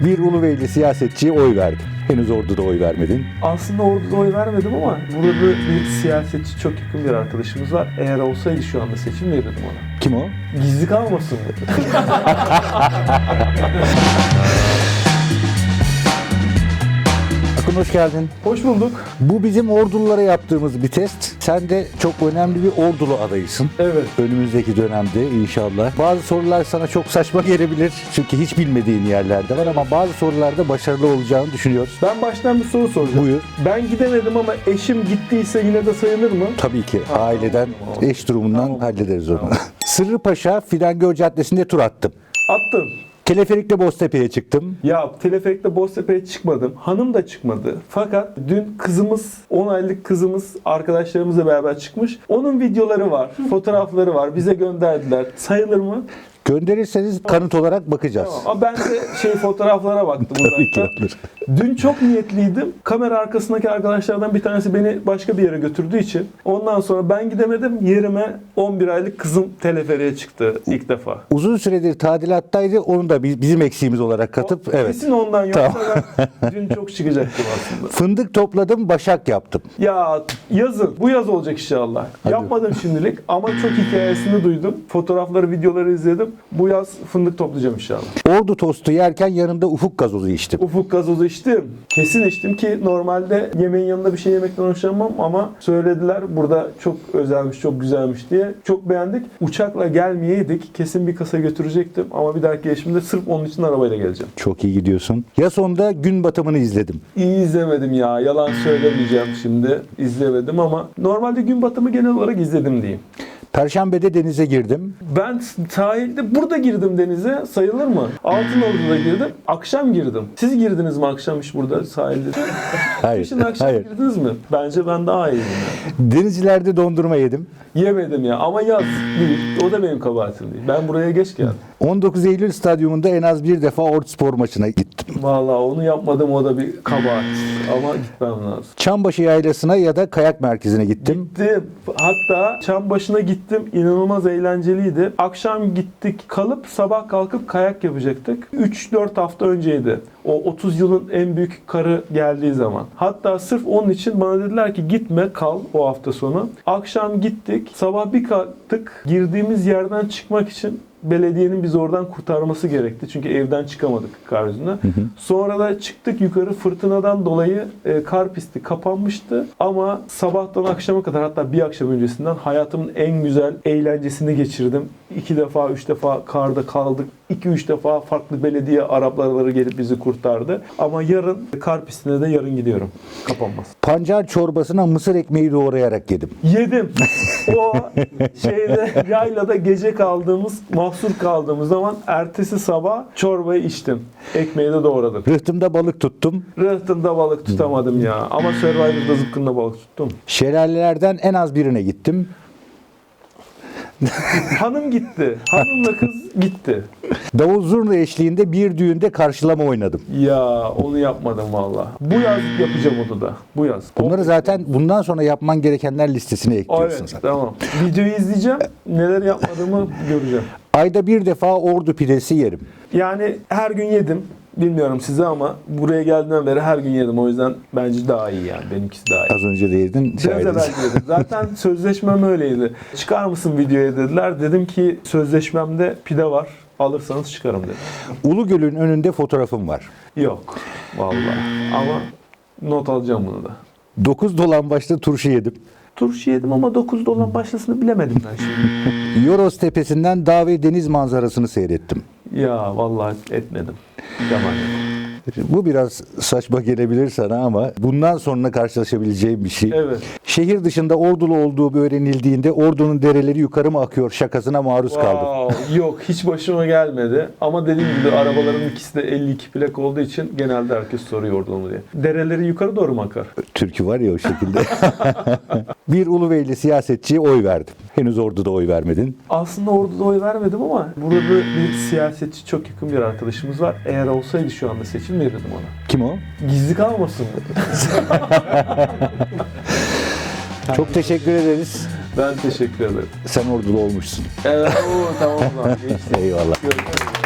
Bir Ulubeyli siyasetçiye oy verdim. Henüz orduda oy vermedin. Aslında orada oy vermedim ama burada bir siyasetçi çok yakın bir arkadaşımız var. Eğer olsaydı şu anda seçim verirdim ona. Kim o? Gizli kalmasın. Akın hoş geldin. Hoş bulduk. Bu bizim ordulara yaptığımız bir test. Sen de çok önemli bir ordulu adayısın. Evet. Önümüzdeki dönemde inşallah. Bazı sorular sana çok saçma gelebilir. Çünkü hiç bilmediğin yerlerde var ama bazı sorularda başarılı olacağını düşünüyoruz. Ben baştan bir soru soracağım. Buyur. Ben gidemedim ama eşim gittiyse yine de sayılır mı? Tabii ki aileden, eş durumundan hallederiz onu. Sırrı Paşa Fidangöl Caddesi'nde tur attım. Attım. Teleferikle Boztepe'ye çıktım. Ya teleferikle Boztepe'ye çıkmadım. Hanım da çıkmadı. Fakat dün kızımız, 10 aylık kızımız arkadaşlarımızla beraber çıkmış. Onun videoları var, fotoğrafları var. Bize gönderdiler. Sayılır mı? Gönderirseniz kanıt olarak bakacağız. Ama ben de şey fotoğraflara baktım uzaktan. Dün çok niyetliydim. Kamera arkasındaki arkadaşlardan bir tanesi beni başka bir yere götürdüğü için ondan sonra ben gidemedim. Yerime 11 aylık kızım teleferiğe çıktı ilk defa. Uzun süredir tadilattaydı. Onu da bi- bizim eksiğimiz olarak katıp evet. Kesin ondan yoksa ben dün çok çıkacaktım aslında. Fındık topladım, başak yaptım. Ya yazın. Bu yaz olacak inşallah. Yapmadım şimdilik ama çok hikayesini duydum. Fotoğrafları, videoları izledim. Bu yaz fındık toplayacağım inşallah. Ordu tostu yerken yanında ufuk gazozu içtim. Ufuk gazozu içtim. Kesin içtim ki normalde yemeğin yanında bir şey yemekten hoşlanmam ama söylediler burada çok özelmiş, çok güzelmiş diye. Çok beğendik. Uçakla gelmeyeydik. Kesin bir kasa götürecektim ama bir dahaki gelişimde sırf onun için arabayla geleceğim. Çok iyi gidiyorsun. Ya sonunda gün batımını izledim. İyi izlemedim ya. Yalan söylemeyeceğim şimdi. İzlemedim ama normalde gün batımı genel olarak izledim diyeyim. Perşembede denize girdim. Ben sahilde burada girdim denize sayılır mı? Altınordu'da girdim. Akşam girdim. Siz girdiniz mi akşam hiç burada sahilde? Hayır. Kışın akşam Hayır. girdiniz mi? Bence ben daha iyiyim. yani. Denizcilerde dondurma yedim. Yemedim ya ama yaz değil. O da benim kabahatim değil. Ben buraya geç geldim. 19 Eylül stadyumunda en az bir defa Ordu Spor maçına gittim. Vallahi onu yapmadım o da bir kabahat. Ama gitmem lazım. Çambaşı Yaylası'na ya da kayak merkezine gittim. Gittim. Hatta çam başına gittim. İnanılmaz eğlenceliydi. Akşam gittik. Kalıp sabah kalkıp kayak yapacaktık. 3-4 hafta önceydi. O 30 yılın en büyük karı geldiği zaman. Hatta sırf onun için bana dediler ki gitme kal o hafta sonu. Akşam gittik. Sabah bir kalktık. Girdiğimiz yerden çıkmak için belediyenin bizi oradan kurtarması gerekti. Çünkü evden çıkamadık kar yüzünden. Sonra da çıktık yukarı fırtınadan dolayı e, kar pisti kapanmıştı. Ama sabahtan akşama kadar hatta bir akşam öncesinden hayatımın en güzel eğlencesini geçirdim. İki defa, üç defa karda kaldık. İki, üç defa farklı belediye Arapları gelip bizi kurtardı. Ama yarın kar pistine de yarın gidiyorum. Kapanmaz. Pancar çorbasına mısır ekmeği doğrayarak yedim. Yedim. O şeyde yaylada gece kaldığımız, mahsur kaldığımız zaman ertesi sabah çorbayı içtim. Ekmeği de doğradım. Rıhtımda balık tuttum. Rıhtımda balık tutamadım ya. Ama Survivor'da zıpkınla balık tuttum. Şelalelerden en az birine gittim. Hanım gitti. Hanımla kız gitti. Davul zurna eşliğinde bir düğünde karşılama oynadım. Ya onu yapmadım valla. Bu yaz yapacağım onu da. Bu yaz. Bunları zaten bundan sonra yapman gerekenler listesine ekliyorsun Evet sen. tamam. Videoyu izleyeceğim. Neler yapmadığımı göreceğim. Ayda bir defa ordu pidesi yerim. Yani her gün yedim. Bilmiyorum size ama buraya geldiğimden beri her gün yedim. O yüzden bence daha iyi yani. Benimkisi daha iyi. Az önce de yedin. Biraz evvel yedim. Zaten sözleşmem öyleydi. Çıkar mısın videoya dediler. Dedim ki sözleşmemde pide var. Alırsanız çıkarım dedim. Ulugöl'ün önünde fotoğrafım var. Yok. Vallahi. Ama not alacağım bunu da. 9 dolan başta turşu yedim. Turşu yedim ama 9 dolar başlasını bilemedim ben şimdi. Yoros tepesinden dağ ve deniz manzarasını seyrettim. Ya vallahi etmedim. Yaman yok. Bu biraz saçma gelebilir sana ama bundan sonra karşılaşabileceğim bir şey. Evet. Şehir dışında ordulu olduğu öğrenildiğinde ordunun dereleri yukarı mı akıyor şakasına maruz kaldım. Wow, yok hiç başıma gelmedi. Ama dediğim gibi arabaların ikisi de 52 plak olduğu için genelde herkes soruyor onu diye. Dereleri yukarı doğru mu akar? Türkü var ya o şekilde. bir Ulubeyli siyasetçiye oy verdim. Henüz orduda oy vermedin. Aslında orada oy vermedim ama burada bir siyasetçi çok yakın bir arkadaşımız var. Eğer olsaydı şu anda seçim verirdim ona. Kim o? Gizli kalmasın. Çok teşekkür ederiz. ben teşekkür ederim. Sen ordulu olmuşsun. Evet, oo, tamam lan. Geçti. Eyvallah. Görüşmek üzere.